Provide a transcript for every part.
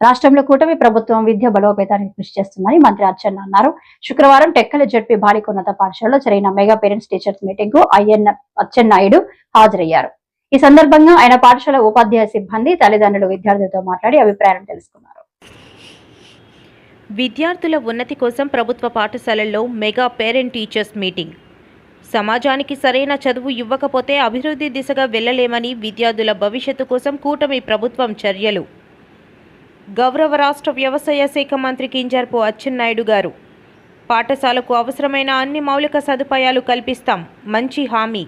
రాష్ట్రంలో కూటమి ప్రభుత్వం విద్య బలోపేతానికి కృషి చేస్తుందని మంత్రి అచ్చెన్న అన్నారు. శుక్రవారం టెక్కల జడ్పీ బాలికోన్నత పాఠశాలలో జరిగిన మెగా పేరెంట్స్ టీచర్స్ మీటింగ్కు అయ్యన్న అచ్చెన్నాయుడు హాజరయ్యారు. ఈ సందర్భంగా ఆయన పాఠశాల ఉపాధ్యాయ సిబ్బంది తల్లిదండ్రులు విద్యార్థులతో మాట్లాడి అభిప్రాయం తెలుసుకున్నారు. విద్యార్థుల ఉన్నతి కోసం ప్రభుత్వ పాఠశాలల్లో మెగా పేరెంట్ టీచర్స్ మీటింగ్. సమాజానికి సరైన చదువు ఇవ్వకపోతే అభివృద్ధి దిశగా వెళ్ళలేమని విద్యార్థుల భవిష్యత్తు కోసం కూటమి ప్రభుత్వం చర్యలు. గౌరవ రాష్ట్ర వ్యవసాయ శాఖ మంత్రి కింజర్పు అచ్చెన్నాయుడు గారు. పాఠశాలకు అవసరమైన అన్ని మౌలిక సదుపాయాలు కల్పిస్తాం. మంచి హామీ.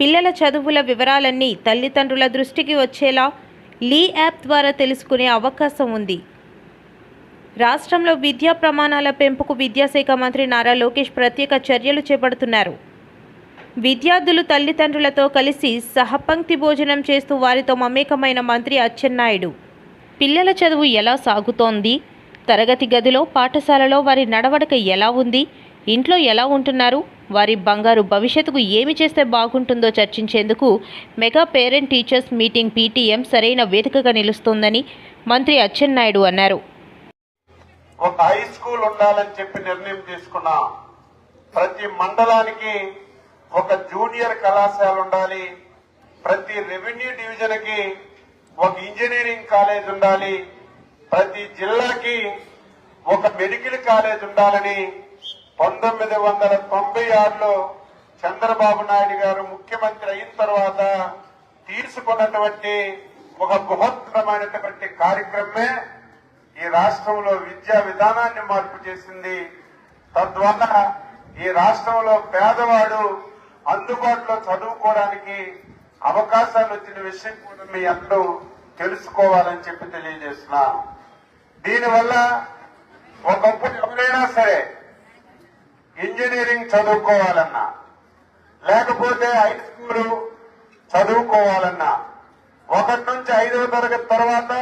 పిల్లల చదువుల వివరాలన్నీ తల్లిదండ్రుల దృష్టికి వచ్చేలా లీ యాప్ ద్వారా తెలుసుకునే అవకాశం ఉంది. రాష్ట్రంలో విద్యా ప్రమాణాల పెంపుకు విద్యాశాఖ మంత్రి నారా లోకేష్ ప్రత్యేక చర్యలు చేపడుతున్నారు. విద్యార్థులు తల్లిదండ్రులతో కలిసి సహపంక్తి భోజనం చేస్తూ వారితో మమేకమైన మంత్రి అచ్చెన్నాయుడు. పిల్లల చదువు ఎలా సాగుతోంది? తరగతి గదిలో పాఠశాలలో వారి నడవడిక ఎలా ఉంది? ఇంట్లో ఎలా ఉంటున్నారు? వారి బంగారు భవిష్యత్తుకు ఏమి చేస్తే బాగుంటుందో చర్చించేందుకు mega parent teachers meeting PTM సరైన వేదికగా నిలుస్తోందని మంత్రి అచ్చెన్నాయుడు అన్నారు. ఒక హై స్కూల్ ఉండాలని చెప్పి నిర్ణయం తీసుకున్నాం ప్రతి మండలానికి ఒక జూనియర్ కళాశాల ఉండాలి. ప్రతి రెవెన్యూ డివిజన్కి ఒక ఇంజనీరింగ్ కాలేజ్ ఉండాలి. ప్రతి జిల్లాకి ఒక మెడికల్ కాలేజ్ ఉండాలని పంతొమ్మిది వందల తొంభై ఆరులో చంద్రబాబు నాయుడు గారు ముఖ్యమంత్రి అయిన తర్వాత తీసుకున్నటువంటి ఒక బృహత్తరమైనటువంటి కార్యక్రమమే ఈ రాష్ట్రంలో విద్యా విధానాన్ని మార్పు చేసింది. తద్వారా ఈ రాష్ట్రంలో పేదవాడు అందుబాటులో చదువుకోవడానికి అవకాశాలు వచ్చిన విషయం కూడా మీ అందరూ తెలుసుకోవాలని చెప్పి తెలియజేస్తున్నాను. దీనివల్ల ఒకప్పుడు ఎవరైనా సరే ఇంజనీరింగ్ చదువుకోవాలన్నా లేకపోతే హై స్కూలు చదువుకోవాలన్నా ఒకటి నుంచి ఐదవ తరగతి తర్వాత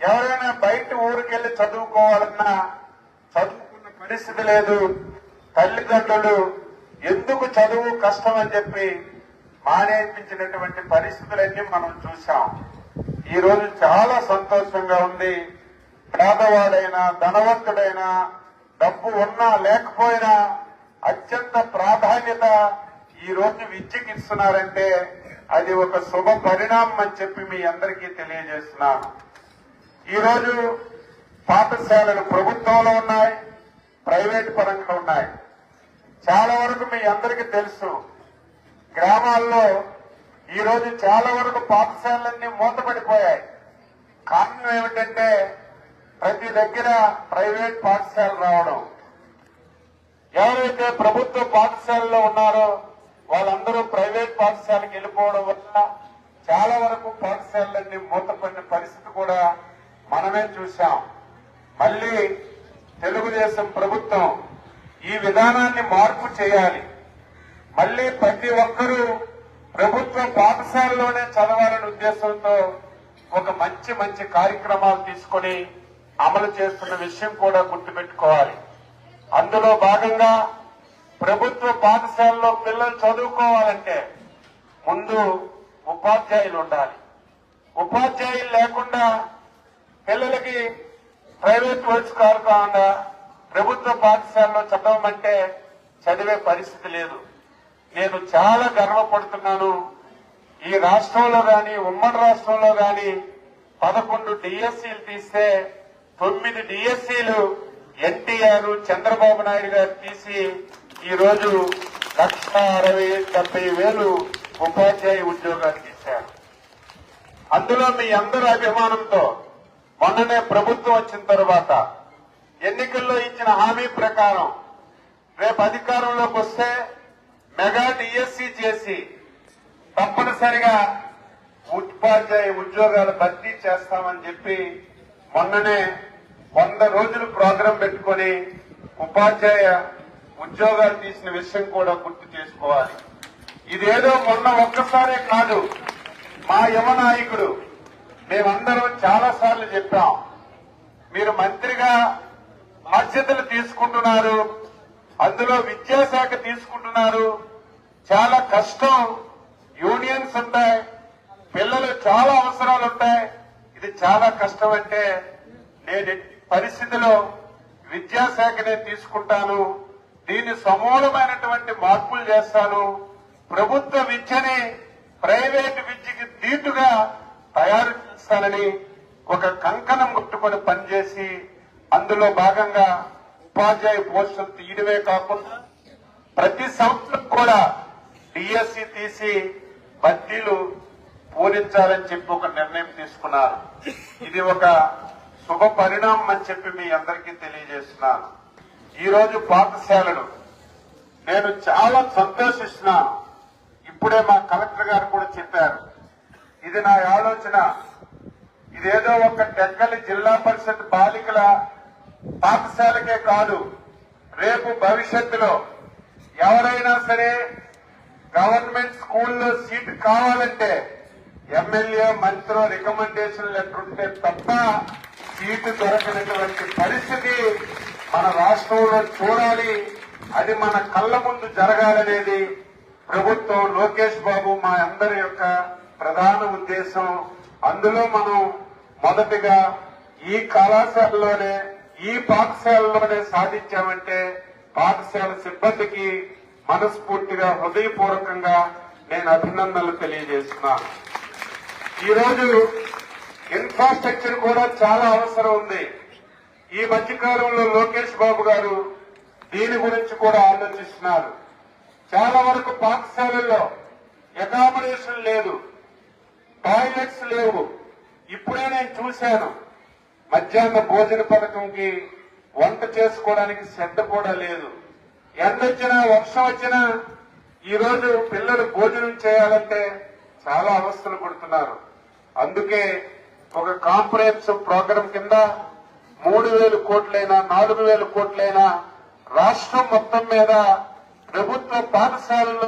ఎవరైనా బయట ఊరికెళ్ళి చదువుకోవాలన్నా చదువుకున్న పరిస్థితి లేదు. తల్లిదండ్రులు ఎందుకు చదువు కష్టం అని చెప్పి మానేపించినటువంటి పరిస్థితులన్నీ మనం చూసాం ఈ రోజు చాలా సంతోషంగా ఉంది. పేదవాడైనా ధనవంతుడైనా డబ్బు ఉన్నా లేకపోయినా అత్యంత ప్రాధాన్యత ఈ రోజు విద్యకి ఇస్తున్నారంటే అది ఒక శుభ పరిణామం అని చెప్పి మీ అందరికీ తెలియజేస్తున్నాను. ఈరోజు పాఠశాలలు ప్రభుత్వంలో ఉన్నాయి ప్రైవేట్ పరంగా ఉన్నాయి. చాలా వరకు మీ అందరికీ తెలుసు గ్రామాల్లో ఈరోజు చాలా వరకు పాఠశాలలన్నీ మూతపడిపోయాయి. కారణం ఏమిటంటే ప్రతి దగ్గర ప్రైవేట్ పాఠశాలలు రావడం. ఎవరైతే ప్రభుత్వ పాఠశాలలో ఉన్నారో వాళ్ళందరూ ప్రైవేట్ పాఠశాలకు వెళ్ళిపోవడం వల్ల చాలా వరకు పాఠశాలలన్నీ మూతపడిన పరిస్థితి కూడా మనమే చూశాం. మళ్ళీ తెలుగుదేశం ప్రభుత్వం ఈ విధానాన్ని మార్పు చేయాలి. మళ్ళీ ప్రతి ఒక్కరూ ప్రభుత్వ పాఠశాలలోనే చదవాలనే ఉద్దేశంతో ఒక మంచి మంచి కార్యక్రమాలు తీసుకొని అమలు చేస్తున్న విషయం కూడా గుర్తుపెట్టుకోవాలి. అందులో భాగంగా ప్రభుత్వ పాఠశాలలో పిల్లలు చదువుకోవాలంటే ముందు ఉపాధ్యాయులు ఉండాలి. ఉపాధ్యాయులు లేకుండా పిల్లలకి ప్రైవేట్ వర్డ్స్ కాకుండా ప్రభుత్వ పాఠశాలలో చదవమంటే చదివే పరిస్థితి లేదు. నేను చాలా గర్వపడుతున్నాను. ఈ రాష్ట్రంలో గాని ఉమ్మడి రాష్ట్రంలో గాని పదకొండు డిఎస్సీలు తీస్తే తొమ్మిది డిఎస్సీలు ఎన్టీఆర్ చంద్రబాబు నాయుడు గారు తీసి ఈరోజు లక్ష అరవై డెబ్బై వేలు ఉపాధ్యాయ ఉద్యోగాలు తీశారు అందులో మీ అందరి అభిమానంతో మొన్ననే ప్రభుత్వం వచ్చిన తర్వాత ఎన్నికల్లో ఇచ్చిన హామీ ప్రకారం రేపు అధికారంలోకి వస్తే మెగా డిఎస్సి చేసి తప్పనిసరిగా ఉపాధ్యాయ ఉద్యోగాలు భర్తీ చేస్తామని చెప్పి మొన్ననే వంద రోజులు ప్రోగ్రాం పెట్టుకొని ఉపాధ్యాయ ఉద్యోగాలు తీసిన విషయం కూడా గుర్తు చేసుకోవాలి. ఇదేదో మొన్న ఒక్కసారే కాదు. మా యువ నాయకుడు మేమందరం చాలా సార్లు చెప్పాం. మీరు మంత్రిగా బాధ్యతలు తీసుకుంటున్నారు. అందులో విద్యాశాఖ తీసుకుంటున్నారు. చాలా కష్టం. యూనియన్స్ ఉంటాయి. పిల్లలు చాలా అవసరాలు ఉంటాయి. ఇది చాలా కష్టం అంటే నేను పరిస్థితిలో విద్యాశాఖనే తీసుకుంటాను. దీన్ని సమూలమైనటువంటి మార్పులు చేస్తాను. ప్రభుత్వ విద్యని ప్రైవేటు విద్యకి దీటుగా తయారు చేస్తానని ఒక కంకణం ముట్టుకొని పనిచేసి అందులో భాగంగా ఉపాధ్యాయ పోస్టులు తీయడమే కాకుండా ప్రతి సంవత్సరం కూడా డిఎస్సి తీసి బద్దీలు పూరించాలని చెప్పి ఒక నిర్ణయం తీసుకున్నారు. ఇది ఒక శుభ పరిణామం అని చెప్పి మీ అందరికీ తెలియజేస్తున్నాను. ఈ రోజు పాఠశాలలు నేను చాలా సంతోషిస్తున్నాను. ఇప్పుడే మా కలెక్టర్ గారు కూడా చెప్పారు. ఇది నా ఆలోచన. ఇదేదో ఒక టెక్కలి జిల్లా పరిషత్ బాలికల పాఠశాలకే కాదు రేపు భవిష్యత్తులో ఎవరైనా సరే గవర్నమెంట్ స్కూల్లో సీట్ కావాలంటే ఎమ్మెల్యే మంత్రి రికమెండేషన్ లెటర్ ఉంటే తప్ప సీటు దొరకనటువంటి పరిస్థితి మన రాష్ట్రంలో చూడాలి. అది మన కళ్ళ ముందు జరగాలనేది ప్రభుత్వం లోకేష్ బాబు మా అందరి యొక్క ప్రధాన ఉద్దేశం. అందులో మనం మొదటిగా ఈ కళాశాలలోనే ఈ పాఠశాలలోనే సాధించామంటే పాఠశాల సిబ్బందికి మనస్ఫూర్తిగా హృదయపూర్వకంగా నేను అభినందనలు తెలియజేస్తున్నాను ఈ రోజు ఇన్ఫ్రాస్ట్రక్చర్ కూడా చాలా అవసరం ఉంది. ఈ మధ్యకాలంలో లోకేష్ బాబు గారు దీని గురించి కూడా ఆలోచిస్తున్నారు. చాలా వరకు పాఠశాలల్లో అకామిడేషన్ లేదు. టాయిలెట్స్ లేవు. ఇప్పుడే నేను చూశాను. మధ్యాహ్న భోజన పథకంకి వంట చేసుకోవడానికి శ్రద్ధ కూడా లేదు. ఎండొచ్చినా వర్షం వచ్చినా ఈరోజు పిల్లలు భోజనం చేయాలంటే చాలా అవస్థలు పడుతున్నారు. అందుకే ఒక కాంప్రహెన్సివ్ ప్రోగ్రాం కింద మూడు వేలు కోట్లైనా నాలుగు వేల కోట్లైనా రాష్ట్రం మొత్తం మీద ప్రభుత్వ పాఠశాలలో